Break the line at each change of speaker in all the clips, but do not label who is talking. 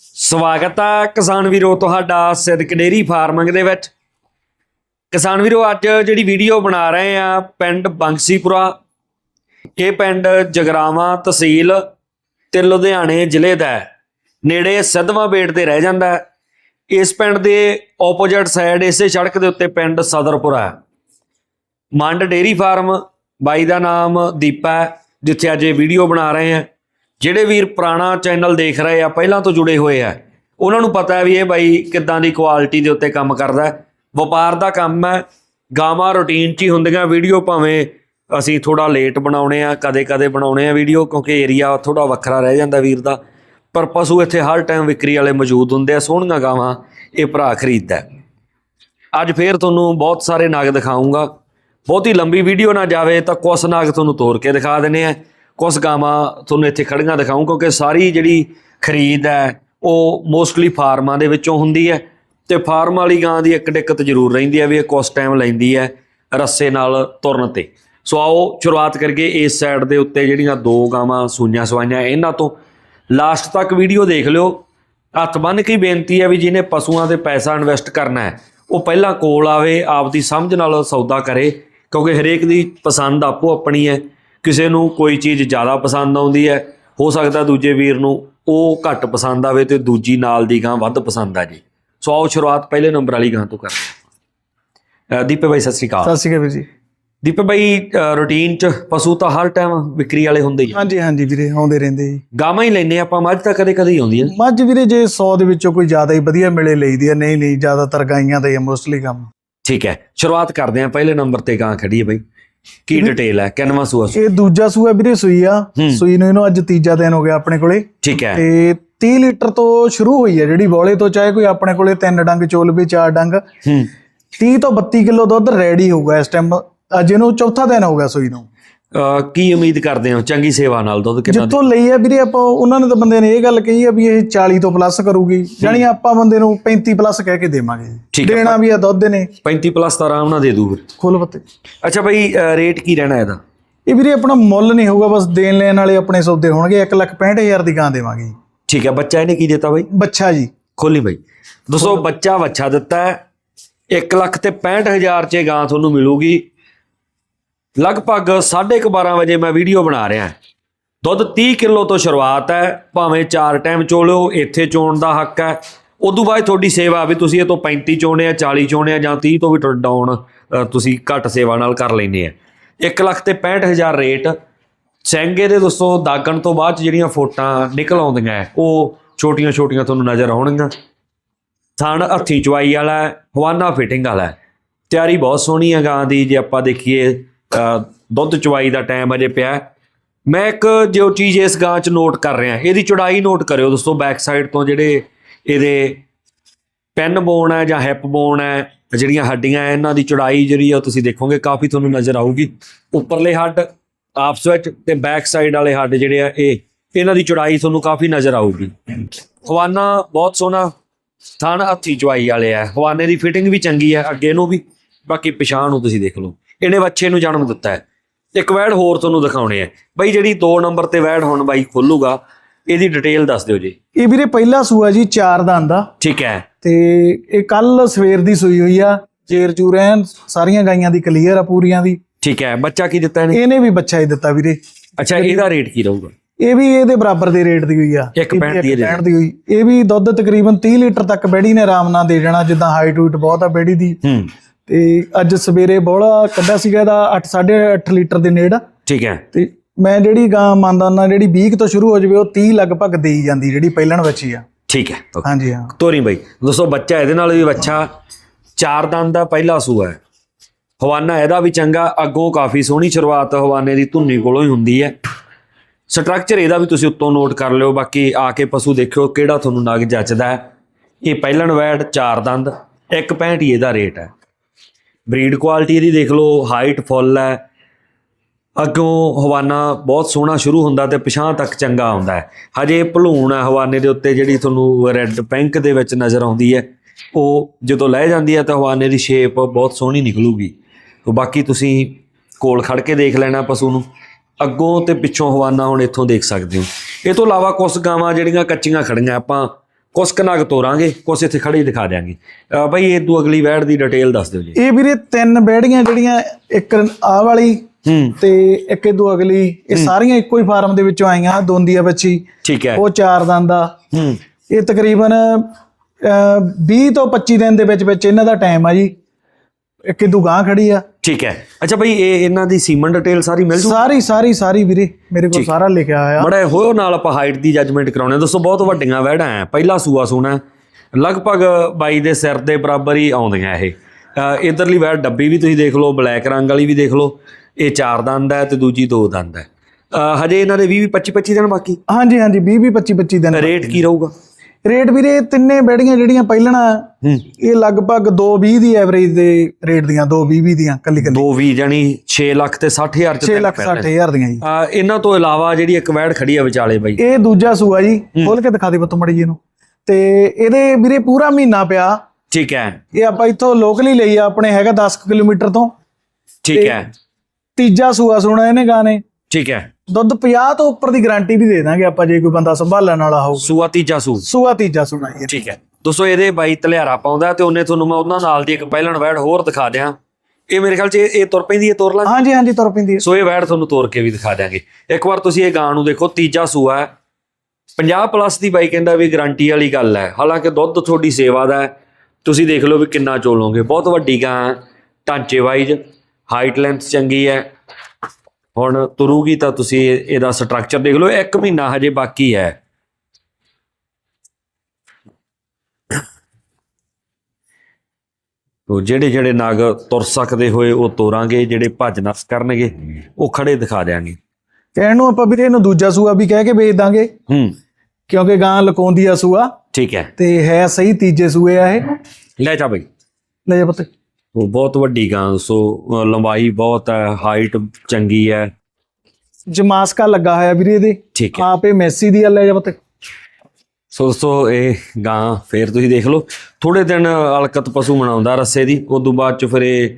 ਸਵਾਗਤ ਆ ਕਿਸਾਨ ਵੀਰੋ ਤੁਹਾਡਾ ਸਿਦਕ ਡੇਰੀ ਫਾਰਮਿੰਗ ਦੇ ਵਿੱਚ। ਕਿਸਾਨ ਵੀਰੋ, ਅੱਜ ਜਿਹੜੀ ਵੀਡੀਓ ਬਣਾ ਰਹੇ ਆ, ਪਿੰਡ ਬੰਕਸੀਪੁਰਾ ਇਹ ਪਿੰਡ ਜਗਰਾਵਾਂ ਤਹਿਸੀਲ ਤੇ ਲੁਧਿਆਣੇ ਜ਼ਿਲ੍ਹੇ ਦਾ ਨੇੜੇ ਸਿੱਧਵਾਂ ਬੇਟ ਤੇ ਰਹਿ ਜਾਂਦਾ ਇਸ ਪਿੰਡ ਦੇ ਆਪੋਜ਼ਿਟ ਸਾਈਡ ਇਸੇ ਸੜਕ ਦੇ ਉੱਤੇ ਪਿੰਡ ਸਦਰਪੁਰਾ ਹੈ। ਮੰਡ ਡੇਰੀ ਫਾਰਮ, ਬਾਈ ਦਾ ਨਾਮ ਦੀਪਾ ਹੈ, ਜਿੱਥੇ ਅੱਜ ਇਹ ਵੀਡੀਓ ਬਣਾ ਰਹੇ ਆ। ਜਿਹੜੇ ਵੀਰ ਪੁਰਾਣਾ ਚੈਨਲ ਦੇਖ ਰਹੇ ਆ, ਪਹਿਲਾਂ ਤੋਂ ਜੁੜੇ ਹੋਏ ਆ, ਉਹਨਾਂ ਨੂੰ ਪਤਾ ਹੈ ਵੀ ਇਹ ਬਾਈ ਕਿੱਦਾਂ ਦੀ ਕੁਆਲਿਟੀ ਦੇ ਉੱਤੇ ਕੰਮ ਕਰਦਾ ਵਪਾਰ ਦਾ ਕੰਮ ਹੈ, ਗਾਵਾਂ ਰੁਟੀਨ 'ਚ ਹੀ ਹੁੰਦੀਆਂ, ਵੀਡੀਓ ਭਾਵੇਂ ਅਸੀਂ ਥੋੜਾ ਲੇਟ ਬਣਾਉਣੇ ਆ, ਕਦੇ-ਕਦੇ ਬਣਾਉਣੇ ਆ ਵੀਡੀਓ, ਕਿਉਂਕਿ ਏਰੀਆ ਥੋੜਾ ਵੱਖਰਾ ਰਹਿ ਜਾਂਦਾ ਵੀਰ ਦਾ। ਪਰ ਪਸ਼ੂ ਇੱਥੇ ਹਰ ਟਾਈਮ ਵਿਕਰੀ ਵਾਲੇ ਮੌਜੂਦ ਹੁੰਦੇ ਆ, ਸੋਹਣੀਆਂ ਗਾਵਾਂ ਇਹ ਭਰਾ ਖਰੀਦਦਾ ਅੱਜ ਫੇਰ ਤੁਹਾਨੂੰ ਬਹੁਤ ਸਾਰੇ ਨਾਗ ਦਿਖਾਉਂਗਾ ਬਹੁਤੀ ਲੰਬੀ ਵੀਡੀਓ ਨਾ ਜਾਵੇ, ਤਾਂ ਕੁਛ ਨਾਗ ਤੁਹਾਨੂੰ ਤੋੜ ਕੇ ਦਿਖਾ ਦਿੰਨੇ ਆ। ਕੁਛ ਗਾਵਾਂ ਤੁਹਾਨੂੰ ਇੱਥੇ ਖੜੀਆਂ ਦਿਖਾਉਂ ਕਿਉਂਕਿ ਸਾਰੀ ਜਿਹੜੀ ਖਰੀਦ ਹੈ, ਉਹ ਮੋਸਟਲੀ ਫਾਰਮਾਂ ਦੇ ਵਿੱਚੋਂ ਹੁੰਦੀ ਹੈ ਤੇ ਫਾਰਮ ਵਾਲੀ ਗਾਂ ਦੀ ਇੱਕ ਦਿੱਕਤ ਜ਼ਰੂਰ ਰਹਿੰਦੀ ਹੈ ਵੀ ਇਹ ਕੁਛ ਟਾਈਮ ਲੈਂਦੀ ਹੈ ਰੱਸੇ ਨਾਲ ਤੁਰਨ ਤੇ। ਸੋ ਆਓ ਸ਼ੁਰੂਆਤ ਕਰੀਏ ਇਸ ਸਾਈਡ ਦੇ ਉੱਤੇ ਜਿਹੜੀਆਂ ਦੋ ਗਾਵਾਂ ਸੂਈਆਂ ਸਵਾਈਆਂ ਇਹਨਾਂ ਤੋਂ। ਲਾਸਟ ਤੱਕ ਵੀਡੀਓ ਦੇਖ ਲਿਓ। ਹੱਥ ਬੰਨ ਕੇ ਬੇਨਤੀ ਹੈ ਵੀ ਜਿਹਨੇ ਪਸ਼ੂਆਂ ਤੇ ਪੈਸਾ ਇਨਵੈਸਟ ਕਰਨਾ ਹੈ, ਉਹ ਪਹਿਲਾਂ ਕੋਲ ਆਵੇ, ਆਪਦੀ ਸਮਝ ਨਾਲ ਸੌਦਾ ਕਰੇ, ਕਿਉਂਕਿ ਹਰੇਕ ਦੀ ਪਸੰਦ ਆਪੋ ਆਪਣੀ ਹੈ। ਕਿਸੇ ਨੂੰ ਕੋਈ ਚੀਜ਼ ਜ਼ਿਆਦਾ ਪਸੰਦ ਆਉਂਦੀ ਹੈ ਹੋ ਸਕਦਾ ਦੂਜੇ ਵੀਰ ਨੂੰ ਉਹ ਘੱਟ ਪਸੰਦ ਆਵੇ ਤੇ ਦੂਜੀ ਨਾਲ ਦੀ ਗਾਂ ਵੱਧ ਪਸੰਦ ਆ ਜੀ। ਸੋ ਆਓ ਸ਼ੁਰੂਆਤ ਪਹਿਲੇ ਨੰਬਰ ਵਾਲੀ ਗਾਂ ਤੋਂ ਕਰਦੇ ਹਾਂ। ਦੀਪੇ ਬਾਈ ਸਤਿ ਸ੍ਰੀ ਅਕਾਲ।
ਸਤਿ ਸ਼੍ਰੀ ਅਕਾਲ ਵੀਰ ਜੀ।
ਦੀਪੇ ਬਾਈ ਰੂਟੀਨ ਚ ਪਸ਼ੂ ਤਾਂ ਹਰ ਟਾਈਮ ਵਿਕਰੀ ਵਾਲੇ ਹੁੰਦੇ ਹੀ ਆ।
ਹਾਂਜੀ ਹਾਂਜੀ ਵੀਰੇ ਆਉਂਦੇ ਰਹਿੰਦੇ ਜੀ।
ਗਾਵਾਂ ਹੀ ਲੈਨੇ ਆਪਾਂ ਮੱਝ ਤਾਂ ਕਦੇ ਕਦੇ ਹੀ ਆਉਂਦੀਆਂ
ਮੱਝ ਵੀਰੇ ਜੇ 100 ਦੇ ਵਿੱਚੋਂ ਕੋਈ ਜ਼ਿਆਦਾ ਹੀ ਵਧੀਆ ਮਿਲੇ ਲਈਦੀ ਆ ਨਹੀਂ ਨਹੀਂ ਜ਼ਿਆਦਾਤਰ ਗਾਈਆਂ ਦਾ ਹੀ ਮੋਸਟਲੀ ਕੰਮ।
ਠੀਕ ਹੈ ਸ਼ੁਰੂਆਤ ਕਰਦੇ ਹਾਂ ਪਹਿਲੇ ਨੰਬਰ ਤੇ ਗਾਂ ਖੜੀ ਹੈ ਬਾਈ। ਕੀ ਡਿਟੇਲ ਹੈ? ਕਿੰਨਵਾਂ ਸੂਆ? ਸੂ-
ਇਹ ਦੂਜਾ ਸੂਆ ਵੀਰੇ ਸੂਈ ਆ। ਸੂਈ ਨੂੰ ਇਹਨੂੰ ਅੱਜ ਤੀਜਾ ਦਿਨ ਹੋ ਗਿਆ ਆਪਣੇ ਕੋਲੇ।
ਠੀਕ ਹੈ।
ਤੇ 30 ਲੀਟਰ ਤੋਂ ਸ਼ੁਰੂ ਹੋਈ ਹੈ ਜਿਹੜੀ ਬੋਲੇ ਤੋਂ ਚਾਹੇ ਕੋਈ ਆਪਣੇ ਕੋਲੇ ਤਿੰਨ ਡੰਗ ਚੋਲ ਵੀ ਚਾਰ ਡੰਗ।
ਹੂੰ।
30 ਤੋਂ 32 ਕਿਲੋ ਦੁੱਧ ਰੈਡੀ ਹੋਊਗਾ ਇਸ ਟਾਈਮ ਅੱਜ ਇਹਨੂੰ ਚੌਥਾ ਦਿਨ ਹੋ ਗਿਆ ਸੂਈ ਨੂੰ।
ਕੀ ਉਮੀਦ ਕਰਦੇ ਹੋ? ਚੰਗੀ ਸੇਵਾ ਨਾਲ ਦੁੱਧ ਕਿੰਨਾ
ਜਿੱਥੋਂ ਲਈ ਆ ਵੀਰੇ ਆਪਾਂ ਉਹਨਾਂ ਨੇ ਤਾਂ ਬੰਦੇ ਨੇ ਇਹ ਗੱਲ ਕਹੀ ਆ ਵੀ ਇਹ 40 ਤੋਂ ਪਲੱਸ ਕਰੂਗੀ। ਜਾਨੀ ਆਪਾਂ ਬੰਦੇ ਨੂੰ 35 ਪਲੱਸ ਕਹਿ ਕੇ ਦੇਵਾਂਗੇ। ਦੇਣਾ ਵੀ ਆ ਦੁੱਧ ਨੇ
35 ਪਲੱਸ ਤਾਂ ਆਰਾਮ ਨਾਲ ਦੇ ਦੂ ਫਿਰ।
ਖੋਲ ਪੱਤੇ।
ਅੱਛਾ ਬਾਈ ਰੇਟ ਕੀ ਰਹਿਣਾ ਇਹਦਾ?
ਇਹ ਵੀਰੇ ਆਪਣਾ ਮੁੱਲ ਨਹੀਂ ਹੋਊਗਾ ਬਸ ਦੇਣ ਲੈਣ ਵਾਲੇ ਆਪਣੇ ਸੌਦੇ ਹੋਣਗੇ 165000 ਦੀ ਗਾਂ ਦੇਵਾਂਗੇ।
ਠੀਕ ਹੈ ਬੱਚਾ ਇਹਨੇ ਕੀ ਦਿੱਤਾ ਬਾਈ?
ਬੱਚਾ ਜੀ।
ਖੋਲੀ ਬਾਈ। ਦੋਸਤੋ ਬੱਚਾ ਵੱਛਾ ਦਿੱਤਾ ਹੈ 1 ਲੱਖ ਤੇ 65000 ਚ ਗਾਂ ਤੁਹਾਨੂੰ ਮਿਲੂਗੀ। ਲਗਭਗ 12:30 ਵਜੇ ਮੈਂ ਵੀਡੀਓ ਬਣਾ ਰਿਹਾ ਦੁੱਧ 30 ਕਿਲੋ ਤੋਂ ਸ਼ੁਰੂਆਤ ਹੈ ਭਾਵੇਂ 4 ਟਾਈਮ ਚੋਲੋ ਇੱਥੇ ਚੋਣ ਦਾ ਹੱਕ ਹੈ। ਉਦੋਂ ਬਾਅਦ ਤੁਹਾਡੀ ਸੇਵਾ ਵੀ ਤੁਸੀਂ ਇਹ ਤੋਂ 35 ਚੋਣੇ ਆ 40 ਚੋਣੇ ਆ ਜਾਂ 30 ਤੋਂ ਵੀ ਡਾਊਨ ਤੁਸੀਂ ਘੱਟ ਸੇਵਾ ਨਾਲ ਕਰ ਲੈਂਦੇ ਆ। 1 ਲੱਖ ਤੇ 65000 ਰੇਟ। ਸੈਂਗੇ ਦੇ ਦੋਸਤੋ ਦਾਗਣ ਤੋਂ ਬਾਅਦ 'ਚ ਜਿਹੜੀਆਂ ਫੋਟਾਂ ਨਿਕਲ ਆਉਂਦੀਆਂ ਹੈ, ਉਹ ਛੋਟੀਆਂ ਛੋਟੀਆਂ ਤੁਹਾਨੂੰ ਨਜ਼ਰ ਆਉਣਗੀਆਂ। ਥਣ ਹੱਥੀ ਚਵਾਈ ਵਾਲਾ ਹੈ, ਹਵਾਨਾ ਫਿਟਿੰਗ ਵਾਲਾ ਤਿਆਰੀ ਬਹੁਤ ਸੋਹਣੀ ਹੈ ਗਾਂ ਦੀ ਜੇ ਆਪਾਂ ਦੇਖੀਏ ਦੁੱਧ ਚਵਾਈ ਦਾ ਟਾਈਮ ਅਜੇ ਪਿਆ ਮੈਂ ਇੱਕ ਜੋ ਚੀਜ਼ ਇਸ ਗਾਂ 'ਚ ਨੋਟ ਕਰ ਰਿਹਾ, ਇਹਦੀ ਚੌੜਾਈ ਨੋਟ ਕਰਿਓ ਦੋਸਤੋ ਬੈਕ ਸਾਈਡ ਤੋਂ ਜਿਹੜੇ ਇਹਦੇ ਪੈਨ ਬੋਨ ਹੈ ਜਾਂ ਹਿਪ ਬੋਨ ਹੈ, ਜਿਹੜੀਆਂ ਹੱਡੀਆਂ ਇਹਨਾਂ ਦੀ ਚੌੜਾਈ ਜਿਹੜੀ ਆ ਉਹ ਤੁਸੀਂ ਦੇਖੋਗੇ, ਕਾਫੀ ਤੁਹਾਨੂੰ ਨਜ਼ਰ ਆਊਗੀ। ਉੱਪਰਲੇ ਹੱਡ ਆਪਸ ਵਿੱਚ ਤੇ ਬੈਕ ਸਾਈਡ ਵਾਲੇ ਹੱਡ ਜਿਹੜੇ ਆ, ਇਹ, ਇਹਨਾਂ ਦੀ ਚੌੜਾਈ ਤੁਹਾਨੂੰ ਕਾਫੀ ਨਜ਼ਰ ਆਊਗੀ। ਹਵਾਨਾ ਬਹੁਤ ਸੋਹਣਾ ਥਣ ਹੱਥੀ ਚਵਾਈ ਵਾਲੇ ਆ। ਹਵਾਨੇ ਦੀ ਫਿਟਿੰਗ ਵੀ ਚੰਗੀ ਹੈ ਅੱਗੇ ਨੂੰ ਵੀ, ਬਾਕੀ ਪਿਛਾਣ ਨੂੰ ਤੁਸੀਂ ਦੇਖ ਲਓ। ਇਹਨੇ ਬੱਚੇ ਨੂੰ ਜਨਮ ਦਿੱਤਾ ਹੈ। ਇੱਕ ਵੈੜ ਹੋਰ ਤੁਹਾਨੂੰ ਦਿਖਾਉਣੇ ਆ ਬਈ ਜਿਹੜੀ 2 ਨੰਬਰ ਤੇ ਵੈੜ ਹੁਣ ਬਾਈ ਖੋਲੂਗਾ ਇਹਦੀ ਡਿਟੇਲ ਦੱਸ ਦਿਓ ਜੀ।
ਇਹ ਵੀਰੇ ਪਹਿਲਾ ਸੂਆ ਜੀ ਚਾਰ ਦਾ ਆਂਦਾ
ਠੀਕ ਹੈ।
ਤੇ ਇਹ ਕੱਲ ਸਵੇਰ ਦੀ ਸੂਈ ਹੋਈ ਆ। ਜੂਰ ਐਨ ਸਾਰੀਆਂ ਗਾਈਆਂ ਦੀ ਕਲੀਅਰ ਆ ਪੂਰੀਆਂ ਦੀ।
ਠੀਕ ਹੈ। ਬੱਚਾ ਕੀ ਦਿੱਤਾ ਇਹਨੇ?
ਇਹਨੇ ਵੀ ਬੱਚਾ ਹੀ ਦਿੱਤਾ ਵੀਰੇ।
ਅੱਛਾ ਇਹਦਾ ਰੇਟ ਕੀ ਰਹੂਗਾ?
ਇਹ ਵੀ ਇਹਦੇ ਬਰਾਬਰ ਦੇ ਰੇਟ ਦੀ ਹੋਈ ਆ।
ਇੱਕ ਪੈਂਹਠ ਦੀ ਇਹਦੇ।
65 ਦੀ ਹੋਈ। ਇਹ ਵੀ ਦੁੱਧ ਤਕਰੀਬਨ 30 ਲੀਟਰ ਤੱਕ ਬੈੜੀ ਨੇ ਆਰਾਮ ਨਾਲ ਦੇ ਜਾਣਾ ਜਿੱਦਾਂ ਹਾਈਟ ਹੂਟ ਬਹੁਤ ਆ ਬੈੜੀ ਦੀ।
ਹੂੰ।
ਤੇ ਅੱਜ ਸਵੇਰੇ ਬੋਲਾ ਕੱਢਿਆ ਸੀਗਾ ਇਹਦਾ 8 8.5 ਲੀਟਰ ਦੇ ਨੇੜ।
ਠੀਕ ਹੈ।
ਤੇ ਮੈਂ ਜਿਹੜੀ ਗਾਂ ਮੰਨਦਾ ਜਿਹੜੀ 20 ਕੁ ਤੋਂ ਸ਼ੁਰੂ ਹੋ ਜਾਵੇ ਉਹ 30 ਲਗਭਗ ਦੇਈ ਜਾਂਦੀ ਜਿਹੜੀ ਪਹਿਲਣ ਬੱਚੀ ਆ।
ਠੀਕ ਹੈ।
ਹਾਂਜੀ ਹਾਂ।
ਤੋਰੀ ਬਾਈ। ਦੋਸਤੋ ਬੱਚਾ ਇਹਦੇ ਨਾਲ ਵੀ ਬੱਚਾ ਚਾਰ ਦੰਦ ਦਾ ਪਹਿਲਾ ਸੂਆ ਹੈ। ਹਵਾਨਾ ਇਹਦਾ ਵੀ ਚੰਗਾ ਅੱਗੋਂ ਕਾਫੀ ਸੋਹਣੀ ਸ਼ੁਰੂਆਤ ਹਵਾਨੇ ਦੀ ਧੁੰਨੀ ਕੋਲੋਂ ਹੀ ਹੁੰਦੀ ਹੈ। ਸਟਰਕਚਰ ਇਹਦਾ ਵੀ ਤੁਸੀਂ ਉੱਤੋਂ ਨੋਟ ਕਰ ਲਿਓ ਬਾਕੀ ਆ ਕੇ ਪਸ਼ੂ ਦੇਖਿਓ ਕਿਹੜਾ ਤੁਹਾਨੂੰ ਨਗ ਜੱਚਦਾ ਹੈ। ਇਹ ਪਹਿਲਣ ਵੈੜ ਚਾਰ ਦੰਦ 1.65 ਹੀ ਇਹਦਾ ਰੇਟ ਹੈ। ਬਰੀਡ ਕੁਆਲਿਟੀ ਇਹਦੀ ਦੇਖ ਲਓ ਹਾਈਟ ਫੁੱਲ ਹੈ। ਅੱਗੋਂ ਹਵਾਨਾ ਬਹੁਤ ਸੋਹਣਾ ਸ਼ੁਰੂ ਹੁੰਦਾ ਤੇ ਪਿਛਾਂ ਤੱਕ ਚੰਗਾ ਆਉਂਦਾ ਹੈ। ਹਜੇ ਭਲੂਣ ਹੈ ਹਵਾਨੇ ਦੇ ਉੱਤੇ ਜਿਹੜੀ ਤੁਹਾਨੂੰ ਰੈੱਡ ਪਿੰਕ ਦੇ ਵਿੱਚ ਨਜ਼ਰ ਆਉਂਦੀ ਹੈ। ਉਹ ਜਦੋਂ ਲੈ ਜਾਂਦੀ ਹੈ ਤਾਂ ਹਵਾਨੇ ਦੀ ਸ਼ੇਪ ਬਹੁਤ ਸੋਹਣੀ ਨਿਕਲੂਗੀ। ਤੇ ਬਾਕੀ ਤੁਸੀਂ ਕੋਲ ਖੜ ਕੇ ਦੇਖ ਲੈਣਾ ਪਸ਼ੂ ਨੂੰ। ਅੱਗੋਂ ਤੇ ਪਿੱਛੋਂ ਹਵਾਨਾ ਹੁਣ ਇੱਥੋਂ ਦੇਖ ਸਕਦੇ ਹੋ। ਇਹ ਤੋਂ ਇਲਾਵਾ ਕੁਝ ਗਾਵਾਂ ਜਿਹੜੀਆਂ ਕੱਚੀਆਂ ਖੜੀਆਂ, ਆਪਾਂ ਕੁਛ ਕੁ ਨਗ ਤੋਰਾਂਗੇ ਕੁਛ ਇੱਥੇ ਖੜੇ ਹੀ ਦਿਖਾ ਦਿਆਂਗੇ। ਅਹ ਬਾਈ ਇਹ ਤੋਂ ਅਗਲੀ ਵੈੜ ਦੀ ਡਿਟੇਲ ਦੱਸ ਦਿਓ ਜੀ।
ਇਹ ਵੀਰੇ ਤਿੰਨ ਬੈੜੀਆਂ ਜਿਹੜੀਆਂ ਇੱਕ ਆਹ ਵਾਲੀ ਤੇ ਇੱਕ ਇਦੋਂ ਅਗਲੀ ਇਹ ਸਾਰੀਆਂ ਇੱਕੋ ਹੀ ਫਾਰਮ ਦੇ ਵਿੱਚੋਂ ਆਈਆਂ ਦੋਂਦੀਆ ਬੱਚੀ
ਠੀਕ ਹੈ।
ਉਹ ਚਾਰ ਦੰਦ ਦਾ ਇਹ ਤਕਰੀਬਨ ਅਹ, 20 ਤੋਂ 25 ਦਿਨ ਦੇ ਵਿੱਚ ਵਿੱਚ ਇਹਨਾਂ ਦਾ ਟਾਈਮ ਆ ਜੀ। ਇੱਕ ਇਦੋਂ ਗਾਂ ਖੜੀ ਆ।
ਠੀਕ ਹੈ। ਅੱਛਾ ਬਾਈ ਇਹ ਇਹਨਾਂ ਦੀ ਸੀਮਨ ਡਿਟੇਲ ਸਾਰੀ ਮਿਲ ਜੂ?
ਸਾਰੀ ਸਾਰੀ ਸਾਰੀ ਵੀਰੇ ਮੇਰੇ ਕੋਲ ਸਾਰਾ ਲਿਖਿਆ ਆਇਆ
ਬੜਾ ਹੋਇਓ ਨਾਲ ਆਪਾਂ ਹਾਈਟ ਦੀ ਜੱਜਮੈਂਟ ਕਰਾਉਣੇ ਦੋਸਤੋ ਬਹੁਤ ਵੱਡੀਆਂ ਵੈੜਾਂ ਆ ਪਹਿਲਾ ਸੂਆ ਸੋਣਾ ਹੈ। ਲਗਭਗ ਬਾਈ ਦੇ ਸਿਰ ਦੇ ਬਰਾਬਰ ਹੀ ਆਉਂਦੀਆਂ ਇਹ। ਇਧਰਲੀ ਵੈੜ ਡੱਬੀ ਵੀ ਤੁਸੀਂ ਦੇਖ ਲਓ ਬਲੈਕ ਰੰਗ ਵਾਲੀ ਵੀ ਦੇਖ ਲਓ। ਇਹ ਚਾਰ ਦੰਦ ਹੈ ਤੇ ਦੂਜੀ ਦੋ ਦੰਦ ਹੈ ਹਜੇ ਇਹਨਾਂ ਦੇ 20 25 25 ਦਿਨ ਬਾਕੀ?
ਹਾਂਜੀ ਹਾਂਜੀ 20 20 25 25 ਦਿਨ
ਰੇਟ ਕੀ ਰਹੂਗਾ?
ਰੇਟ ਵੀਰੇ ਤਿੰਨੇ ਬੈੜੀਆਂ ਜਿਹੜੀਆਂ ਪਹਿਲਣਾ ਇਹ ਲਗਭਗ 220 ਦੀ ਐਵਰੇਜ ਦੇ ਰੇਟ ਦੀਆਂ 220 ਦੀਆਂ ਕੱਲੀ ਕੱਲੀ।
220 ਜਾਨੀ 6 ਲੱਖ ਤੇ 60000 ਚ
6 ਲੱਖ 60 ਹਜ਼ਾਰ ਦੀਆਂ ਜੀ।
ਇਹਨਾਂ ਤੋਂ ਇਲਾਵਾ ਜਿਹੜੀ ਇੱਕ ਵੈੜ ਖੜੀ ਆ ਵਿਚਾਲੇ ਬਾਈ।
ਇਹ ਦੂਜਾ ਸੂਆ ਜੀ ਖੋਲ ਕੇ ਦਿਖਾ ਦੇ ਬੱਤੋ ਮੜੀ ਜੀ ਨੂੰ ਤੇ ਇਹਦੇ ਵੀਰੇ ਪੂਰਾ ਮਹੀਨਾ ਪਿਆ।
ਠੀਕ ਹੈ।
ਇਹ ਆਪਾਂ ਇੱਥੋਂ ਲੋਕਲੀ ਲਈ ਆ ਆਪਣੇ ਹੈਗਾ 10 ਕੁ ਕਿਲੋਮੀਟਰ ਤੋਂ।
ਠੀਕ ਹੈ।
ਤੀਜਾ ਸੂਆ ਸੁਣਾ ਇਹਨੇ ਗਾਣੇ।
ਠੀਕ ਹੈ।
ਦੁੱਧ 50 ਤੋਂ ਉੱਪਰ ਦੀ ਗਾਰੰਟੀ ਵੀ ਦੇ ਦਾਂਗੇ ਆਪਾਂ ਜੇ ਕੋਈ ਬੰਦਾ ਸੰਭਾਲਣ ਵਾਲਾ ਹੋਊ।
ਸੂਆ ਤੀਜਾ ਸੂ
ਸੂਆ ਤੀਜਾ ਸੁਣਾ ਜੀ।
ਠੀਕ ਹੈ। ਦੋਸਤੋ ਇਹਦੇ ਬਾਈ ਤਲਿਆਰਾ ਪਾਉਂਦਾ ਤੇ ਉਹਨੇ ਤੁਹਾਨੂੰ ਮੈਂ ਉਹਨਾਂ ਨਾਲ ਦੀ ਇੱਕ ਪਹਿਲਣ ਵੈੜ ਹੋਰ ਦਿਖਾ ਦਿਆਂ। ਇਹ ਮੇਰੇ ਖਿਆਲ ਚ ਇਹ ਇਹ ਤੁਰ ਪੈਂਦੀ ਹੈ ਤੁਰ ਲਾਂ
ਹਾਂਜੀ ਹਾਂਜੀ ਤੁਰ ਪੈਂਦੀ ਹੈ।
ਸੋ ਇਹ ਵੈੜ ਤੁਹਾਨੂੰ ਤੋਰ ਕੇ ਵੀ ਦਿਖਾ ਦਿਆਂਗੇ। ਇੱਕ ਵਾਰ ਤੁਸੀਂ ਇਹ ਗਾਂ ਨੂੰ ਦੇਖੋ ਤੀਜਾ ਸੂਆ ਹੈ। 50 ਪਲੱਸ ਦੀ ਬਾਈ ਕਹਿੰਦਾ ਵੀ ਗਾਰੰਟੀ ਵਾਲੀ ਗੱਲ ਹੈ। ਹਾਲਾਂਕਿ ਦੁੱਧ ਤੁਹਾਡੀ ਸੇਵਾ ਦਾ ਹੈ। ਤੁਸੀਂ ਦੇਖ ਲਓ ਵੀ ਕਿੰਨਾ ਚੋਲੋਗੇ ਬਹੁਤ ਵੱਡੀ ਗਾਂ ਢਾਂਚੇ ਵਾਈਜ਼ ਹਾਈਟ ਲੈਂਥ ਚੰਗੀ ਹੈ। ਹੁਣ ਤੁਰੂਗੀ ਤਾਂ ਤੁਸੀਂ ਇਹ- ਇਹਦਾ ਸਟਰਕਚਰ ਦੇਖ ਲਓ ਇੱਕ ਮਹੀਨਾ ਹਜੇ ਬਾਕੀ ਹੈ। ਤੋ ਜਿਹੜੇ ਜਿਹੜੇ ਨਗ ਤੁਰ ਸਕਦੇ ਹੋਏ ਉਹ ਤੋਰਾਂਗੇ ਜਿਹੜੇ ਭੱਜ ਨਸ ਕਰਨਗੇ ਉਹ ਖੜੇ ਦਿਖਾ ਦਿਆਂਗੇ।
ਕਹਿਣ ਨੂੰ ਆਪਾਂ ਵੀਰੇ ਇਹਨੂੰ ਦੂਜਾ ਸੂਆ ਵੀ ਕਹਿ ਕੇ ਵੇਚ ਦਾਂਗੇ।
ਹੂੰ।
ਕਿਉਂਕਿ ਗਾਂ ਲਕਾਉਂਦੀ ਆ ਸੂਆ।
ਠੀਕ ਹੈ।
ਤੇ ਹੈ ਸਹੀ ਤੀਜੇ ਸੂਏ ਆ ਇਹ।
ਲੈ ਜਾ ਬਈ।
ਲੈ ਜਾ ਪੁੱਤ।
ਉਹ ਬਹੁਤ ਵੱਡੀ ਗਾਂ ਸੋ ਲੰਬਾਈ ਬਹੁਤ ਹੈ ਹਾਈਟ ਚੰਗੀ ਹੈ।
ਜਮਾਸਕਾ ਲੱਗਾ ਹੋਇਆ ਵੀਰੇ ਇਹਦੇ।
ਠੀਕ ਹੈ।
ਆਪੇ ਮੈਸੀ ਦੀ ਲੈ ਜਾ ਪੁੱਤ।
ਸੋ ਦੋਸਤੋ ਇਹ ਗਾਂ ਫੇਰ ਤੁਸੀਂ ਦੇਖ ਲਓ। ਥੋੜੇ ਦਿਨ ਅਲਕਤ ਪਸ਼ੂ ਮਨਾਉਂਦਾ ਰੱਸੇ ਦੀ ਉਸ ਤੋਂ ਬਾਅਦ ਚ ਫਿਰ ਇਹ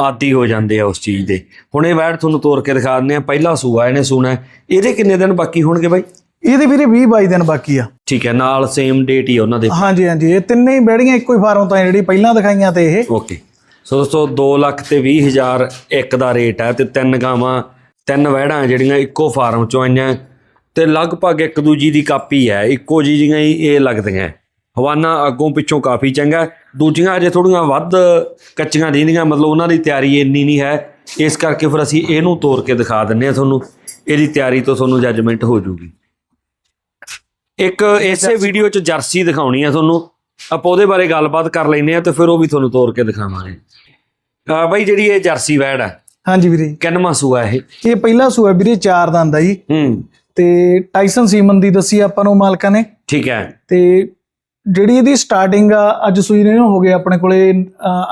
ਆਦੀ ਹੋ ਜਾਂਦੇ ਆ ਉਸ ਚੀਜ਼ ਦੇ। ਹੁਣ ਇਹ ਵੈੜ ਤੁਹਾਨੂੰ ਤੋੜ ਕੇ ਦਿਖਾ ਦਿੰਦੇ ਆ ਪਹਿਲਾ ਸੂਆ ਇਹਨੇ ਸੂਣਾ। ਇਹਦੇ ਕਿੰਨੇ ਦਿਨ ਬਾਕੀ ਹੋਣਗੇ ਬਾਈ?
ਇਹਦੇ ਵੀਰੇ 20 22 ਦਿਨ ਬਾਕੀ ਆ।
ਠੀਕ ਹੈ ਨਾਲ ਸੇਮ ਡੇਟ ਹੀ ਉਹਨਾਂ ਦੇ।
ਹਾਂਜੀ ਹਾਂਜੀ ਇਹ ਤਿੰਨੇ ਹੀ ਬੈੜੀਆਂ ਇੱਕੋ ਹੀ ਫਾਰਮ ਤੋਂ ਆ ਜਿਹੜੀ ਪਹਿਲਾਂ ਦਿਖਾਈਆਂ ਤੇ ਇਹ।
ਓਕੇ ਸੋ ਦੋਸਤੋ 2 ਲੱਖ ਤੇ 20 ਹਜ਼ਾਰ ਇੱਕ ਦਾ ਰੇਟ ਹੈ ਤੇ ਤਿੰਨ ਗਾਵਾਂ ਤਿੰਨ ਵਹਿੜਾਂ ਜਿਹੜੀਆਂ ਇੱਕੋ ਫਾਰਮ ਚੋਂ ਆਈਆਂ ਤੇ ਲਗਭਗ ਇੱਕ ਦੂਜੀ ਦੀ ਕਾਪੀ ਹੈ। ਇੱਕੋ ਜੀ ਜਿਹੀਆਂ ਹੀ ਇਹ ਲੱਗਦੀਆਂ ਹਵਾਨਾ ਅੱਗੋਂ ਪਿੱਛੋਂ ਕਾਫੀ ਚੰਗਾ। ਦੂਜੀਆਂ ਅਜੇ ਥੋੜੀਆਂ ਵੱਧ ਕੱਚੀਆਂ ਰਹਿੰਦੀਆਂ ਮਤਲਬ ਉਹਨਾਂ ਦੀ ਤਿਆਰੀ ਇੰਨੀ ਨਹੀਂ ਹੈ। ਇਸ ਕਰਕੇ ਫਿਰ ਅਸੀਂ ਇਹਨੂੰ ਤੋੜ ਕੇ ਦਿਖਾ ਦਿੰਨੇ ਆ ਤੁਹਾਨੂੰ। ਇਹਦੀ ਤਿਆਰੀ ਤੋਂ ਤੁਹਾਨੂੰ ਜੱਜਮੈਂਟ ਹੋ ਜੂਗੀ। ਇੱਕ ਇਸੇ ਵੀਡੀਓ 'ਚ ਜਰਸੀ ਦਿਖਾਉਣੀ ਆ ਤੁਹਾਨੂੰ। ਆਪਾਂ ਉਹਦੇ ਬਾਰੇ ਗੱਲਬਾਤ ਕਰ ਲੈਨੇ ਆ ਤੇ ਫਿਰ ਉਹ ਵੀ ਤੁਹਾਨੂੰ ਤੋੜ ਕੇ ਦਿਖਾਵਾਂਗੇ। ਆ ਬਾਈ ਜਿਹੜੀ ਇਹ ਜਰਸੀ ਵੈੜ ਆ
ਹਾਂਜੀ ਵੀਰੇ।
ਕਿੰਨਵਾਂ ਸੂਆ ਇਹ?
ਇਹ ਪਹਿਲਾ ਸੂਆ ਵੀਰੇ ਚਾਰ ਦੰਦ ਆ ਜੀ।
ਹੂੰ।
ਤੇ ਟਾਈਸਨ ਸੀਮਨ ਦੀ ਦੱਸੀ ਆਪਾਂ ਨੂੰ ਮਾਲਕਾਂ ਨੇ।
ਠੀਕ ਹੈ।
ਤੇ ਜਿਹੜੀ ਇਹਦੀ ਸਟਾਰਟਿੰਗ ਆ ਅੱਜ ਸੂਈ ਨੂੰ ਹੋ ਗਏ ਆਪਣੇ ਕੋਲੇ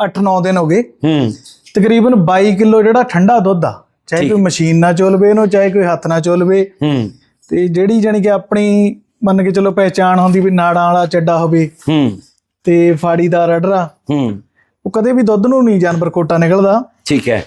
8-9 ਦਿਨ ਹੋ ਗਏ।
ਹੂੰ।
ਤਕਰੀਬਨ 22 ਕਿਲੋ ਜਿਹੜਾ ਠੰਡਾ ਦੁੱਧ ਆ ਚਾਹੇ ਕੋਈ ਮਸ਼ੀਨ ਨਾਲ ਚੋਲਵੇ ਇਹਨੂੰ ਚਾਹੇ ਕੋਈ ਹੱਥ ਨਾਲ ਚੋਲਵੇ।
ਹੂੰ।
ਤੇ ਜਿਹੜੀ ਜਾਣੀ ਕਿ ਆਪਣੀ ਮੰਨ ਕੇ ਚਲੋ ਪਹਿਚਾਣ ਹੁੰਦੀ ਵੀ ਨਾੜਾਂ ਵਾਲਾ ਚੱਡਾ ਹੋਵੇ
ਹੂੰ।
ਤੇ ਫਾੜੀ ਦਾ ਰੜਰਾ
ਹੂੰ।
ਉਹ ਕਦੇ ਵੀ ਦੁੱਧ ਨੂੰ ਨਹੀਂ ਜਾਨਵਰ ਕੋਟਾ ਨਿਕਲਦਾ।
ਠੀਕ ਹੈ।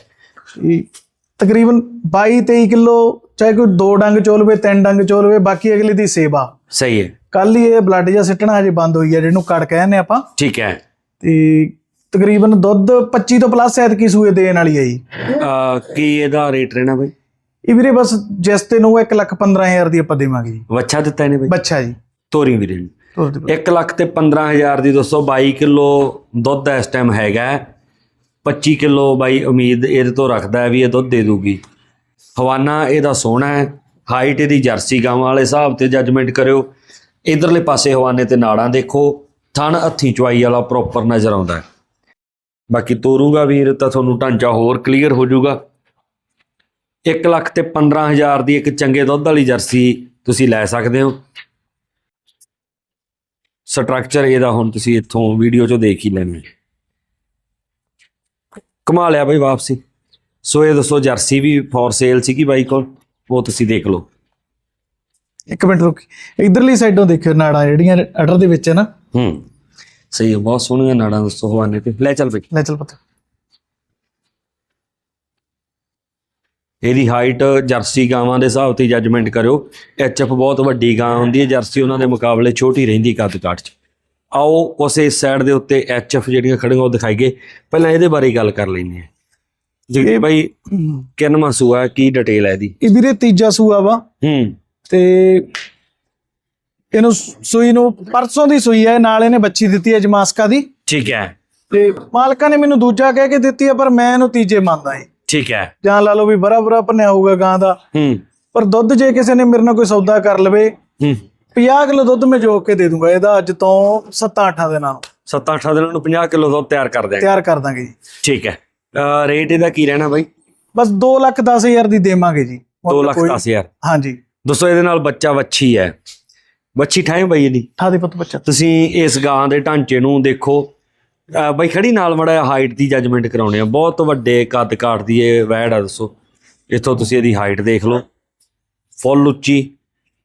ਤਕਰੀਬਨ 22 23 ਕਿਲੋ ਚਾਹੇ ਕੋਈ ਦੋ ਡੰਗ ਚੋਲਵੇ ਤਿੰਨ ਡੰਗ ਚੋਲਵੇ ਬਾਕੀ ਅਗਲੇ ਦੀ ਸੇਵਾ।
ਸਹੀ ਹੈ।
ਕੱਲ ਹੀ ਇਹ ਬਲੱਡ ਜਾਂ ਸਿੱਟਣਾ ਹਜੇ ਬੰਦ ਹੋਈ ਹੈ ਜਿਹਨੂੰ ਕੜ ਕਹਿੰਦੇ ਆਪਾਂ।
ਠੀਕ ਹੈ।
ਤੇ ਤਕਰੀਬਨ ਦੁੱਧ 25 ਤੋਂ ਪਲੱਸ ਐਤਕੀ ਸੂਏ ਦੇਣ ਵਾਲੀ ਹੈ ਜੀ।
ਆ ਕੀ ਇਹਦਾ ਰੇਟ ਰਹਿਣਾ ਬਾਈ?
ਇਹ ਵੀਰੇ ਬਸ ਜਿਸ ਤੇ ਨੂੰ 1 ਲੱਖ 15000 ਦੀ ਆਪਾਂ ਦੇਵਾਂਗੇ ਜੀ।
ਵੱਛਾ ਦਿੱਤਾ ਇਹਨੇ ਬਾਈ?
ਬੱਚਾ ਜੀ।
ਤੋਰੀ ਵੀਰੇ ਨੂੰ।
ਤੋਰ ਦਿਓ।
1 ਲੱਖ ਤੇ 15000 ਦੀ ਦੋਸਤੋ 22 ਕਿਲੋ ਦੁੱਧ ਇਸ ਟਾਈਮ ਹੈਗਾ ਹੈ। 25 ਕਿਲੋ ਬਾਈ ਉਮੀਦ ਇਹਦੇ ਤੋਂ ਰੱਖਦਾ ਵੀ ਇਹ ਦੁੱਧ ਦੇ ਦੂਗੀ। ਹਵਾਨਾ ਇਹਦਾ ਸੋਹਣਾ ਹੈ। ਹਾਈਟ ਇਹਦੀ ਜਰਸੀ ਗਾਵਾਂ ਵਾਲੇ ਹਿਸਾਬ ਤੇ ਜੱਜਮੈਂਟ ਕਰਿਓ। ਇਧਰਲੇ ਪਾਸੇ ਹਵਾਨੇ ਤੇ ਨਾੜਾਂ ਦੇਖੋ। ਥਣ ਹੱਥੀ ਚੁਆਈ ਵਾਲਾ ਪ੍ਰੋਪਰ ਨਜ਼ਰ ਆਉਂਦਾ ਬਾਕੀ ਤੋਰੂਗਾ ਵੀਰ ਤਾਂ ਤੁਹਾਨੂੰ ਢਾਂਚਾ ਹੋਰ ਕਲੀਅਰ ਹੋ ਜਾਊਗਾ। 1 ਲੱਖ ਤੇ 15000 ਦੀ ਇੱਕ ਚੰਗੇ ਦੁੱਧ ਵਾਲੀ ਜਰਸੀ ਤੁਸੀਂ ਲੈ ਸਕਦੇ ਹੋ। ਸਟਰਕਚਰ ਇਹਦਾ ਹੁਣ ਤੁਸੀਂ ਇੱਥੋਂ ਵੀਡੀਓ 'ਚੋਂ ਦੇਖ ਹੀ ਲੈਣਾ। ਕਮਾ ਲਿਆ ਬਈ ਵਾਪਸੀ। ਸੋ ਇਹ ਦੱਸੋ ਜਰਸੀ ਵੀ ਫੋਰ ਸੇਲ ਸੀਗੀ ਬਾਈ ਕੋਲ ਉਹ ਤੁਸੀਂ ਦੇਖ ਲਓ।
ਇੱਕ ਮਿੰਟ ਰੁਕ ਇਧਰਲੀ ਸਾਈਡੋਂ ਦੇਖਿਓ ਨਾੜਾਂ ਜਿਹੜੀਆਂ ਅਡਰ ਦੇ ਵਿੱਚ ਹੈ ਨਾ।
ਹੂੰ। ਸਹੀ ਹੈ ਬਹੁਤ ਸੋਹਣੀਆਂ ਨਾੜਾਂ ਦੱਸੋ ਹਵਾਨੇ ਤੇ। ਲੈ ਚੱਲ ਬਈ।
ਲੈ ਚੱਲ ਪਤਾ।
ਇਹਦੀ ਹਾਈਟ ਜਰਸੀ ਗਾਵਾਂ ਦੇ ਹਿਸਾਬ ਤੇ ਜੱਜਮੈਂਟ ਕਰਿਓ। ਐਚਐਫ ਬਹੁਤ ਵੱਡੀ ਗਾਂ ਹੁੰਦੀ ਹੈ ਜਰਸੀ ਉਹਨਾਂ ਦੇ ਮੁਕਾਬਲੇ ਛੋਟੀ ਰਹਿੰਦੀ ਕੱਦ ਕਾਠ 'ਚ। ਆਓ ਉਸੇ ਸਾਈਡ ਦੇ ਉੱਤੇ ਐਚਐਫ ਜਿਹੜੀਆਂ ਖੜੀਆਂ ਉਹ ਦਿਖਾਈਏ। ਪਹਿਲਾਂ ਇਹਦੇ ਬਾਰੇ ਗੱਲ ਕਰ ਲੈਂਦੇ ਹਾਂ। ਜੀ ਭਾਈ ਕਿੰਨਵਾਂ ਸੂਆ ਹੈ? ਕੀ ਡਿਟੇਲ ਹੈ ਇਹਦੀ?
ਇਹ ਵੀਰੇ ਤੀਜਾ ਸੂਆ ਵਾ।
ਹੂੰ।
ਤੇ ਇਹਨੂੰ ਸੂਈ ਨੂੰ ਪਰਸੋਂ ਦੀ ਸੂਈ ਹੈ ਨਾਲ ਇਹਨੇ ਬੱਚੀ ਦਿੱਤੀ ਹੈ ਜਮਾਸਕਾ ਦੀ।
ਠੀਕ ਹੈ।
ਤੇ ਮਾਲਕਾਂ ਨੇ ਮੈਨੂੰ ਦੂਜਾ ਕਹਿ ਕੇ ਦਿੱਤੀ ਹੈ ਪਰ ਮੈਂ ਇਹਨੂੰ ਤੀਜੇ ਮੰਨਦਾ ਏ
ਠੀਕ ਹੈ।
ਜਾਂ ਲਾ ਲਓ ਵੀ ਬਰਾ ਬਰਾ ਭੰਨਿਆ ਹੋਊਗਾ ਗਾਂ ਦਾ।
ਹੂੰ।
ਪਰ ਦੁੱਧ ਜੇ ਕਿਸੇ ਨੇ ਮੇਰੇ ਨਾਲ ਕੋਈ ਸੌਦਾ ਕਰ ਲਵੇ
ਹੂੰ।
50 ਕਿਲੋ ਦੁੱਧ ਮੈਂ ਜੋਕ ਕੇ ਦੇ ਦੂੰਗਾ ਇਹਦਾ ਅੱਜ ਤੋਂ 7-8 ਦਿਨਾਂ ਨੂੰ।
7-8 ਦਿਨਾਂ ਨੂੰ 50 ਕਿਲੋ ਦੁੱਧ ਤਿਆਰ ਕਰ ਦਿਆਂਗੇ।
ਤਿਆਰ ਕਰ ਦਾਂਗੇ ਜੀ।
ਠੀਕ ਹੈ। ਰੇਟ ਇਹਦਾ ਕੀ ਰਹਿਣਾ ਬਾਈ?
ਬਸ 2 ਲੱਖ 10 ਹਜ਼ਾਰ ਦੀ ਦੇਵਾਂਗੇ ਜੀ।
2 ਲੱਖ 10 ਹਜ਼ਾਰ।
ਹਾਂਜੀ।
ਦੋਸਤੋ ਇਹਦੇ ਨਾਲ ਬੱਚਾ ਵੱਛੀ ਹੈ। ਵੱਛੀ ਠਾਏ ਬਾਈ ਇਹਦੀ?
ਠਾ ਦੇ ਪੁੱਤ ਬੱਚਾ।
ਤੁਸੀਂ ਇਸ ਗਾਂ ਦੇ ਢਾਂਚੇ ਨੂੰ ਦੇਖੋ। ਬਾਈ ਖੜੀ ਨਾਲ ਮੜਾ ਹਾਈਟ ਦੀ ਜੱਜਮੈਂਟ ਕਰਾਉਣੇ ਆ। ਬਹੁਤ ਵੱਡੇ ਕੱਦ ਕਾਠ ਦੀ ਇਹ ਵੈੜ ਆ, ਦੱਸੋ। ਇੱਥੋਂ ਤੁਸੀਂ ਇਹਦੀ ਹਾਈਟ ਦੇਖ ਲਓ। ਫੁੱਲ ਉੱਚੀ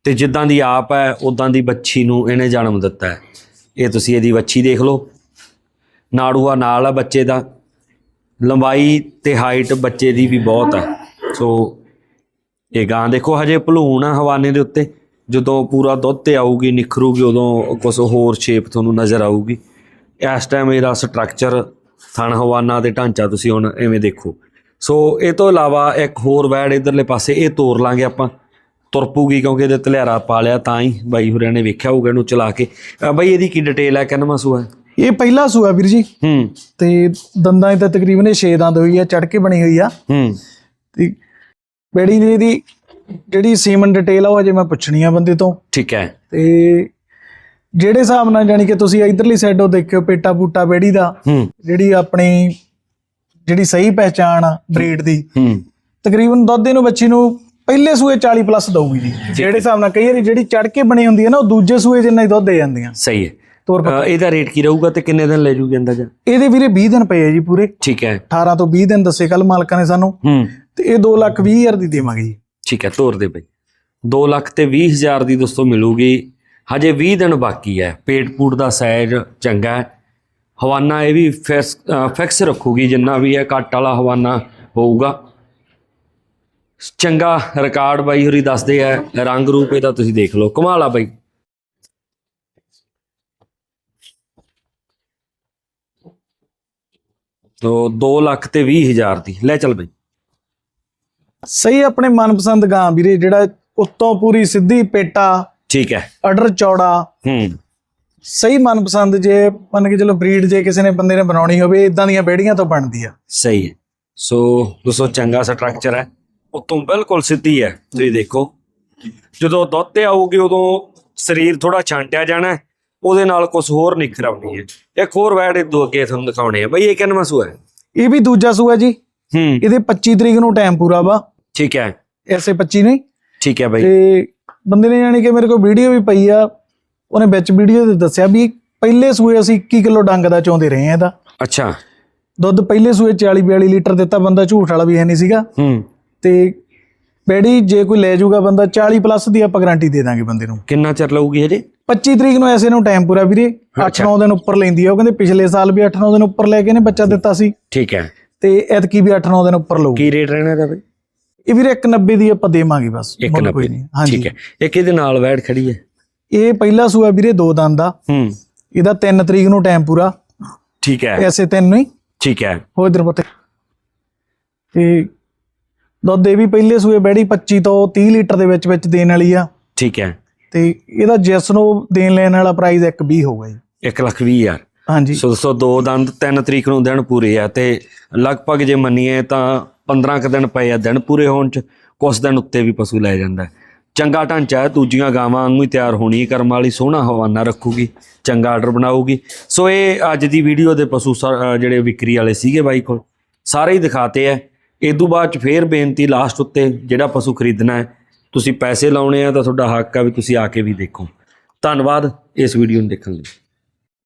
ਤੇ ਜਿੱਦਾਂ ਦੀ ਆਪ ਹੈ ਉਦਾਂ ਦੀ ਬੱਚੀ ਨੂੰ ਇਹਨੇ ਜਨਮ ਦਿੱਤਾ ਹੈ। ਇਹ ਤੁਸੀਂ ਇਹਦੀ ਬੱਚੀ ਦੇਖ ਲਓ। ਨਾੜੂਆ ਨਾਲ ਆ ਬੱਚੇ ਦਾ। ਲੰਬਾਈ ਤੇ ਹਾਈਟ ਬੱਚੇ ਦੀ ਵੀ ਬਹੁਤ ਹੈ ਸੋ ਇਹ ਗਾਂ ਦੇਖੋ, ਹਜੇ ਭਲੂਣ ਆ ਹਵਾਨੇ ਦੇ ਉੱਤੇ। ਜਦੋਂ ਪੂਰਾ ਦੁੱਧ ਤੇ ਆਊਗੀ, ਨਿਖਰੂਗੀ, ਉਦੋਂ ਕੁਝ ਹੋਰ ਸ਼ੇਪ ਤੁਹਾਨੂੰ ਨਜ਼ਰ ਆਊਗੀ। ਇਸ ਟਾਈਮ ਇਹਦਾ ਸਟਰਕਚਰ ਥਣ ਹਵਾਨਾ ਤੇ ਢਾਂਚਾ ਤੁਸੀਂ ਹੁਣ ਐਵੇਂ ਦੇਖੋ। ਸੋ ਇਹ ਤੋਂ ਇਲਾਵਾ ਇੱਕ ਹੋਰ ਵੈੜ ਇਧਰਲੇ ਪਾਸੇ ਇਹ ਤੋਰ ਲਾਂਗੇ ਆਪਾਂ। ਤੁਰ ਪੂਗੀ ਕਿਉਂਕਿ ਇਹਦੇ ਤਲਿਆਰਾ ਪਾ ਲਿਆ ਤਾਂ ਹੀ ਬਾਈ ਹੋਰਿਆਂ ਨੇ ਵੇਖਿਆ ਹੋਊਗਾ ਇਹਨੂੰ ਚਲਾ ਕੇ। ਬਾਈ ਇਹਦੀ ਕੀ ਡਿਟੇਲ ਹੈ? ਸੂਆ ਹੈ?
ਇਹ ਪਹਿਲਾ ਸੂਆ ਵੀਰ ਜੀ।
ਹੂੰ।
ਤੇ ਦੰਦਾਂ ਇਹ ਤਾਂ ਤਕਰੀਬਨ ਇਹ 6 ਦੰਦ ਹੋਈ ਆ ਚੜ ਕੇ ਬਣੀ ਹੋਈ ਆ।
ਹੂੰ।
ਤੇ ਬੇੜੀ ਦੀ ਜਿਹੜੀ ਸੀਮਨ ਡਿਟੇਲ ਆ ਉਹ ਅਜੇ ਮੈਂ ਪੁੱਛਣੀ ਆ ਬੰਦੇ ਤੋਂ।
ਠੀਕ ਹੈ।
ਤੇ ਜਿਹੜੇ ਹਿਸਾਬ ਨਾਲ ਜਾਨੀ ਕਿ ਤੁਸੀਂ ਇਧਰਲੀ ਸਾਈਡੋਂ ਦੇਖਿਓ ਪੇਟਾ ਬੂਟਾ ਬੇੜੀ ਦਾ ਜਿਹੜੀ ਆਪਣੀ ਜਿਹੜੀ ਸਹੀ ਪਹਿਚਾਣ ਆ ਬਰੀਡ ਦੀ
ਹੂੰ।
ਤਕਰੀਬਨ ਦੁੱਧ ਨੂੰ ਬੱਚੀ ਨੂੰ ਪਹਿਲੇ ਸੂਏ 40 ਪਲੱਸ ਦਊਗੀ ਜੀ। ਜਿਹੜੇ ਹਿਸਾਬ ਨਾਲ ਕਈ ਵਾਰੀ ਜਿਹੜੀ ਚੜ ਕੇ ਬਣੀ ਹੁੰਦੀ ਹੈ ਨਾ ਉਹ ਦੂਜੇ ਸੂਏ ਜਿੰਨਾ ਹੀ ਦੁੱਧ ਦੇ ਜਾਂਦੀਆਂ।
ਸਹੀ ਹੈ। ਇਹਦਾ ਰੇਟ ਕੀ ਰਹੂਗਾ ਤੇ ਕਿੰਨੇ ਦਿਨ ਲੈ ਜੂਗੀ ਅੰਦਾਜ਼ਾ?
ਇਹਦੇ ਵੀਰੇ 20 ਦਿਨ ਪਏ ਆ ਜੀ ਪੂਰੇ।
ਠੀਕ ਹੈ।
18 ਤੋਂ 20 ਦਿਨ ਦੱਸੇ ਕੱਲ ਮਾਲਕਾਂ ਨੇ ਸਾਨੂੰ।
ਹੂੰ।
ਤੇ ਇਹ 2 ਲੱਖ 20 ਹਜ਼ਾਰ ਦੀ ਦੇਵਾਂਗੇ ਜੀ।
ਠੀਕ ਹੈ ਤੋਰ ਦੇ ਬਈ। 2 ਲੱਖ ਤੇ 20 ਹਜ਼ਾਰ ਦੀ ਦੋਸਤੋ ਮਿਲੂਗੀ। ਹਜੇ 20 ਦਿਨ ਬਾਕੀ ਹੈ। ਪੇਟ ਪੂਟ ਦਾ ਸਾਈਜ਼ ਚੰਗਾ ਹੈ। ਹਵਾਨਾ ਇਹ ਵੀ ਫਿਕਸ ਫਿਕਸ ਰੱਖੂਗੀ। ਜਿੰਨਾ ਵੀ ਹੈ ਕੱਟ ਵਾਲਾ ਹਵਾਨਾ ਹੋਊਗਾ। ਚੰਗਾ ਰਿਕਾਰਡ ਬਾਈ ਹੋਰੀ ਦੱਸਦੇ ਆ, ਰੰਗ ਰੂਪ ਇਹਦਾ ਤੁਸੀਂ ਦੇਖ ਲਓ। ਕਮਾਲ ਆ ਬਾਈ। ਤੋ 2 ਲੱਖ ਤੇ 20 ਹਜ਼ਾਰ ਦੀ। ਲੈ ਚੱਲ ਬਈ।
ਸਹੀ ਆਪਣੇ ਮਨਪਸੰਦ ਗਾਂ ਵੀਰੇ, ਜਿਹੜਾ ਉੱਤੋਂ ਪੂਰੀ ਸਿੱਧੀ ਪੇਟਾ
ਠੀਕ ਹੈ।
ਅਡਰ ਚੌੜਾ।
ਹੂੰ।
ਸਹੀ ਮਨਪਸੰਦ ਜੇ ਮੰਨ ਕੇ ਚਲੋ ਬਰੀਡ ਜੇ ਕਿਸੇ ਨੇ ਬੰਦੇ ਨੇ ਬਣਾਉਣੀ ਹੋਵੇ ਇਦਾਂ ਦੀਆਂ ਬੇੜੀਆਂ ਤੋਂ ਬਣਦੀ ਆ।
ਸਹੀ ਹੈ। ਸੋ ਦੋਸਤੋ ਚੰਗਾ ਸਟਰਕਚਰ ਹੈ। ਉਤੋਂ ਬਿਲਕੁਲ ਸਿੱਧੀ ਹੈ। ਤੁਸੀਂ ਦੇਖੋ। ਜਦੋਂ ਦੁੱਧ ਤੇ ਆਊਗੀ ਉਦੋਂ ਸਰੀਰ ਥੋੜਾ ਛਾਂਟਿਆ ਜਾਣਾ ਉਹਦੇ ਨਾਲ ਕੁਝ ਹੋਰ ਨਿਖਰ ਆਉਣੀ ਹੈ। ਇੱਕ ਹੋਰ ਵੈਡ ਇਹ ਦੋ ਅੱਗੇ ਤੁਹਾਨੂੰ ਦਿਖਾਉਣੇ ਆ। ਬਈ ਇਹ ਕਿੰਨਵਾਂ ਸੂਆ ਹੈ?
ਇਹ ਵੀ ਦੂਜਾ ਸੂਆ ਜੀ।
ਹੂੰ।
ਇਹਦੇ 25 ਤਰੀਕ ਨੂੰ ਟਾਈਮ ਪੂਰਾ ਵਾ।
ਠੀਕ ਹੈ।
ਐਸੇ 25 ਨੂੰ ਹੀ।
ਠੀਕ ਹੈ ਬਈ।
ਤੇ ਬੰਦੇ ਨੇ ਜਾਣੀ ਕਿ ਮੇਰੇ ਕੋਲ ਵੀਡੀਓ ਵੀ ਪਈ ਆ ਉਹਨੇ ਵਿੱਚ ਵੀਡੀਓ ਤੇ ਦੱਸਿਆ ਵੀ ਪਹਿਲੇ ਸੂਏ ਅਸੀਂ 21 ਕਿਲੋ ਡੰਗ ਦਾ ਚਾਹੁੰਦੇ ਰਹੇ ਆ ਇਹਦਾ।
ਅੱਛਾ।
ਦੁੱਧ ਪਹਿਲੇ ਸੂਏ 40 42 ਲੀਟਰ ਦਿੱਤਾ ਬੰਦਾ ਝੂਠ ਵਾਲਾ ਵੀ ਹੈ ਨਹੀਂ ਸੀਗਾ।
ਹੂੰ।
ਤੇ ਬੈੜੀ ਜੇ ਕੋਈ ਲੈ ਜਾਊਗਾ ਬੰਦਾ 40 ਪਲੱਸ ਦੀ ਆਪਾਂ ਗਾਰੰਟੀ ਦੇ ਦਾਂਗੇ ਬੰਦੇ ਨੂੰ।
ਕਿੰਨਾ ਚਿਰ ਲਊਗੀ ਹਜੇ?
25 ਤਰੀਕ ਨੂੰ ਐਸੇ ਨੂੰ ਟਾਈਮ ਪੂਰਾ ਵੀਰੇ 8-9 ਦਿਨ ਉੱਪਰ ਲੈਂਦੀ ਆ। ਉਹ ਕਹਿੰਦੇ ਪਿਛਲੇ ਸਾਲ ਵੀ 8-9 ਦਿਨ ਉੱਪਰ ਲੈ ਕੇ ਨੇ ਬੱਚਾ ਦਿੱਤਾ ਸੀ।
ਠੀਕ ਹੈ।
ਤੇ ਐਤਕੀ ਵੀ 8-9 ਦਿਨ ਉੱਪਰ ਲਊ
ਕੀ ਰੇਟ ਰਹਿਣਾ ਇਹਦਾ ਬਈ?
ਇਹ ਵੀਰੇ 190 ਦੀ ਆਪਾਂ ਦੇਵਾਂਗੇ ਬਸ ਮੁੱਲ ਕੋਈ
190
ਨਹੀਂ ਹਾਂਜੀ।
ਠੀਕ ਹੈ। ਇੱਕ ਇਹਦੇ ਨਾਲ ਵੈਡ ਖੜੀ ਹੈ?
ਇਹ ਪਹਿਲਾ ਸੂਆ ਵੀਰੇ ਦੋ ਦੰਦ ਦਾ
ਹੂੰ।
ਇਹਦਾ 3 ਤਰੀਕ ਨੂੰ ਟਾਈਮ ਪੂਰਾ।
ਠੀਕ ਹੈ।
ਐਸੇ ਤਿੰਨ ਹੀ।
ਠੀਕ ਹੈ।
ਹੋ ਇਧਰ ਪਤੇ। ਤੇ ਦੁੱਧ ਇਹ ਵੀ ਪਹਿਲੇ ਸੂਏ ਬੈੜੀ 25 ਤੋਂ 30 ਲੀਟਰ ਦੇ ਵਿੱਚ ਵਿੱਚ ਦੇਣ ਵਾਲੀ ਆ।
ਠੀਕ ਹੈ।
ਤੇ ਇਹਦਾ ਜਿਸ ਨੂੰ ਦੇਣ ਲੈਣ ਵਾਲਾ ਪ੍ਰਾਈਸ 120 ਹੋਊਗਾ ਜੀ।
1 ਲੱਖ 20 ਹਜ਼ਾਰ।
ਹਾਂਜੀ।
ਸੋ ਦੋਸਤੋ ਦੋ ਦੰਦ 3 ਤਰੀਕ ਨੂੰ ਦਿਨ ਪੂਰੇ ਆ ਤੇ ਲਗਭਗ ਜੇ ਮੰਨੀਏ ਤਾਂ 15 ਕ ਦਿਨ ਪਏ ਆ ਦਿਨ ਪੂਰੇ ਹੋਣ ਚ ਕੁਝ ਦਿਨ ਉੱਤੇ ਵੀ ਪਸ਼ੂ ਲੈ ਜਾਂਦਾ ਚੰਗਾ ਢਾਂਚਾ ਹੈ ਦੂਜੀਆਂ ਗਾਵਾਂ ਵਾਂਗੂ ਹੀ ਤਿਆਰ ਹੋਣੀ ਹੈ, ਕਰਮ ਵਾਲੀ ਸੋਹਣਾ ਹਵਾਨਾ ਰੱਖੂਗੀ ਚੰਗਾ ਆਰਡਰ ਬਣਾਊਗੀ। ਸੋ ਇਹ ਅੱਜ ਦੀ ਵੀਡੀਓ ਦੇ ਪਸ਼ੂ ਸਾ- ਜਿਹੜੇ ਵਿਕਰੀ ਵਾਲੇ ਸੀਗੇ ਬਾਈ ਕੋਲ ਸਾਰੇ ਹੀ ਦਿਖਾਤੇ ਆ ਤੋਂ ਬਾਅਦ ਚ ਫੇਰ ਬੇਨਤੀ ਲਾਸਟ ਉੱਤੇ ਜਿਹੜਾ ਪਸ਼ੂ ਖਰੀਦਣਾ ਹੈ ਤੁਸੀਂ ਪੈਸੇ ਲਾਉਣੇ ਆ ਤਾਂ ਤੁਹਾਡਾ ਹੱਕ ਆ ਵੀ ਤੁਸੀਂ ਆ ਕੇ ਵੀ ਦੇਖੋ। ਧੰਨਵਾਦ ਇਸ ਵੀਡੀਓ ਨੂੰ ਦੇਖਣ ਲਈ।